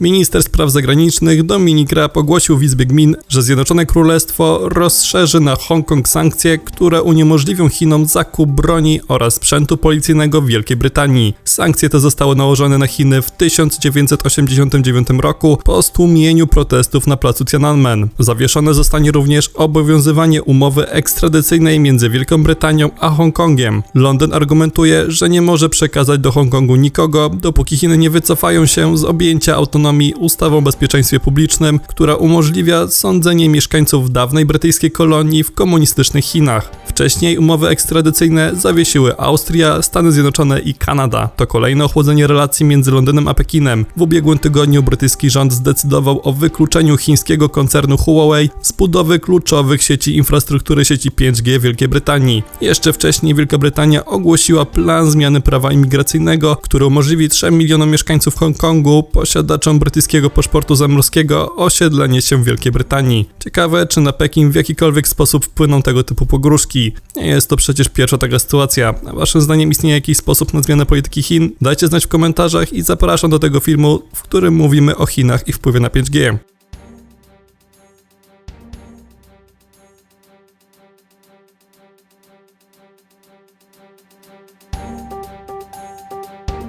Minister spraw zagranicznych Dominik Raab ogłosił w Izbie Gmin, że Zjednoczone Królestwo rozszerzy na Hongkong sankcje, które uniemożliwią Chinom zakup broni oraz sprzętu policyjnego w Wielkiej Brytanii. Sankcje te zostały nałożone na Chiny w 1989 roku po stłumieniu protestów na placu Tiananmen. Zawieszone zostanie również obowiązywanie umowy ekstradycyjnej między Wielką Brytanią a Hongkongiem. Londyn argumentuje, że nie może przekazać do Hongkongu nikogo, dopóki Chiny nie wycofają się z objęcia autonomii ustawą o bezpieczeństwie publicznym, która umożliwia sądzenie mieszkańców dawnej brytyjskiej kolonii w komunistycznych Chinach. Wcześniej umowy ekstradycyjne zawiesiły Austria, Stany Zjednoczone i Kanada. To kolejne ochłodzenie relacji między Londynem a Pekinem. W ubiegłym tygodniu brytyjski rząd zdecydował o wykluczeniu chińskiego koncernu Huawei z budowy kluczowych sieci infrastruktury sieci 5G w Wielkiej Brytanii. Jeszcze wcześniej Wielka Brytania ogłosiła plan zmiany prawa imigracyjnego, który umożliwi 3 milionom mieszkańców Hongkongu, posiadaczom brytyjskiego paszportu zamorskiego, osiedlenie się w Wielkiej Brytanii. Ciekawe, czy na Pekin w jakikolwiek sposób wpłyną tego typu pogróżki. Nie jest to przecież pierwsza taka sytuacja. Waszym zdaniem istnieje jakiś sposób na zmianę polityki Chin? Dajcie znać w komentarzach i zapraszam do tego filmu, w którym mówimy o Chinach i wpływie na 5G.